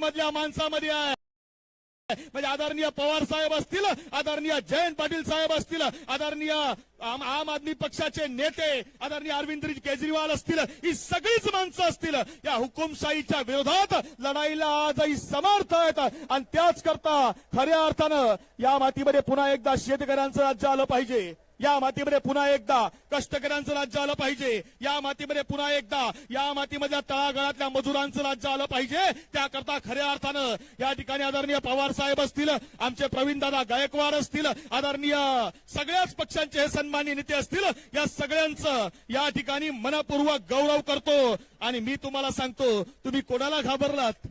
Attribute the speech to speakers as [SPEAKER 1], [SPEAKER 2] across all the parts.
[SPEAKER 1] मधल्या माणसामध्ये आहे. म्हणजे आदरणीय पवार साहेब असतील आदरणीय जयंत पाटील साहेब असतील आदरणीय आम आदमी पक्षाचे नेते आदरणीय अरविंद केजरीवाल असतील ही सगळीच माणसं असतील. या हुकुमशाहीच्या विरोधात लढाईला आजही समर्थ आहेत. आणि त्याच करता खऱ्या अर्थानं या मातीमध्ये पुन्हा एकदा शेतकऱ्यांचं राज्य आलं पाहिजे. या मातीमध्ये पुन्हा एकदा कष्टकऱ्यांचं राज्य आलं पाहिजे. या मातीमध्ये पुन्हा एकदा या मातीमधल्या तळागाळातल्या मजुरांचं राज्य आलं पाहिजे. त्याकरता खऱ्या अर्थानं या ठिकाणी आदरणीय पवार साहेब असतील आमचे प्रवीणदादा गायकवाड असतील आदरणीय सगळ्याच पक्षांचे हे सन्मानी नेते असतील या सगळ्यांचं या ठिकाणी मनपूर्वक गौरव करतो. आणि मी तुम्हाला सांगतो तुम्ही कोणाला घाबरलात?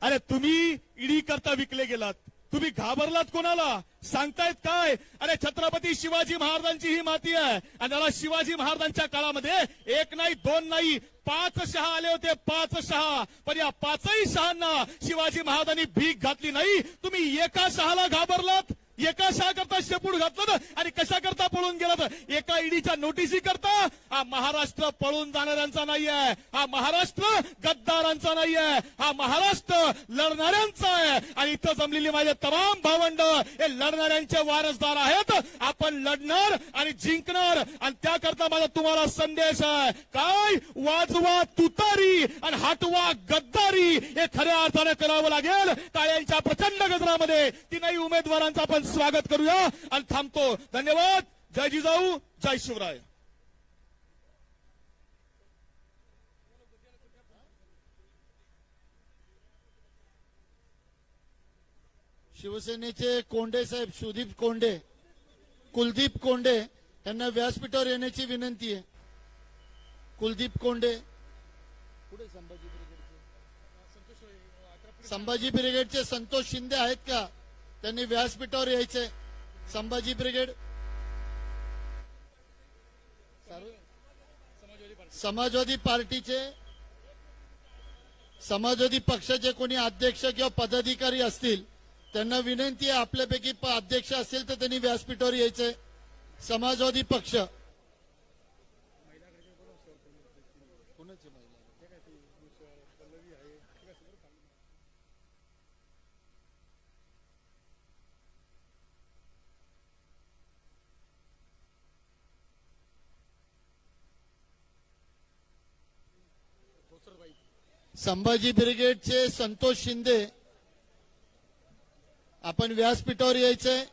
[SPEAKER 1] अरे तुम्ही ईडी करता विकले गेलात. तुम्ही घाबरलात कोणाला? सांगतायत काय? अरे छत्रपती शिवाजी महाराजांची ही माती आहे. आणि त्याला शिवाजी महाराजांच्या काळामध्ये एक नाही दोन नाही पाच शहा आले होते पाच शहा. पण या पाचही शहांना शिवाजी महाराजांनी भीक घातली नाही. तुम्ही एका शहाला घाबरलात? एका शाकरता करता शेपूट घातलं ना आणि कशा करता पळून गेला तर? एका ईडीच्या नोटीसी करता हा महाराष्ट्र पळून जाणाऱ्यांचा नाहीये हा महाराष्ट्र गद्दारांचा नाहीये हा महाराष्ट्र लढणाऱ्यांचा आहे. आणि इथं जमलेली माझे तमाम भावंड हे लढणाऱ्यांचे वारसदार आहेत. आपण लढणार आणि जिंकणार आणि त्याकरता माझा तुम्हाला संदेश आहे. काय? वाजवा तुतारी आणि हटवा गद्दारी. हे खऱ्या अर्थाने करावं लागेल. टाळ्यांच्या प्रचंड गजरामध्ये तीनही उमेदवारांचा आपण स्वागत करूया आणि थांबतो. धन्यवाद. जय जिजाऊ जय शिवराय.
[SPEAKER 2] शिवसेनेचे कोंडे साहेब सुदीप कोंडे कुलदीप कोंडे यांना व्यासपीठावर येण्याची विनंती आहे. कुलदीप कोंडे. संभाजी ब्रिगेडचे संभाजी ब्रिगेडचे संतोष शिंदे आहेत का? त्यांनी व्यासपीठावर यायचे. संभाजी ब्रिगेड. समाजवादी पार्टीचे समाजवादी पक्षाचे कोणी अध्यक्ष किंवा पदाधिकारी असतील त्यांना विनंती आहे आपल्यापैकी अध्यक्ष असेल तर त्यांनी व्यासपीठावर यायचंय समाजवादी पक्ष. संभाजी ब्रिगेडचे संतोष शिंदे आपण व्यासपीठावर यायचंय.